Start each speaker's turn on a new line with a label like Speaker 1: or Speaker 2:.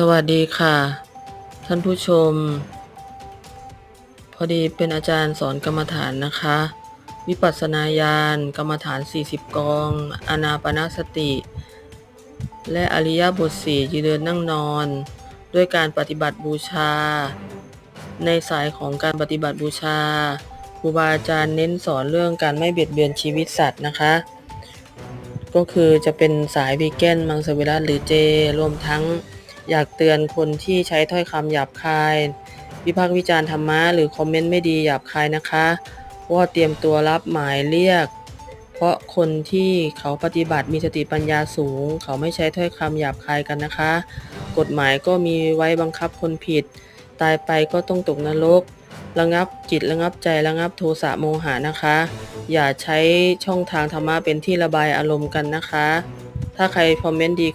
Speaker 1: สวัสดีค่ะ ท่านผู้ชม พอดีเป็นอาจารย์สอนกรรมฐานนะคะ วิปัสสนาญาณกรรมฐาน 40 กอง อานาปนาสติ และอริยบทสี่ยืนเดินนั่งนอน ด้วยการปฏิบัติบูชา ในสายของการปฏิบัติบูชาครูบาอาจารย์เน้นสอนเรื่องการไม่เบียดเบียนชีวิตสัตว์นะคะ ก็คือจะเป็นสายวีแกนมังสวิรัตหรือเจรวมทั้ง อยากเตือนคนที่ใช้ถ้อยคำหยาบคาย วิพากษ์วิจารณ์ธรรมะหรือคอมเมนต์ไม่ดีหยาบคายนะคะ ว่าเตรียมตัวรับหมายเรียก เพราะคนที่เขาปฏิบัติมีสติปัญญาสูง เขาไม่ใช้ถ้อยคำหยาบคายกันนะคะ กฎหมายก็มีไว้บังคับคนผิด ตายไปก็ต้องตกนรกระงับจิตระงับใจระงับโทสะโมหะนะคะ อย่าใช้ช่องทางธรรมะเป็นที่ระบายอารมณ์กันนะคะ ถ้าใครคอมเมนต์ดีก็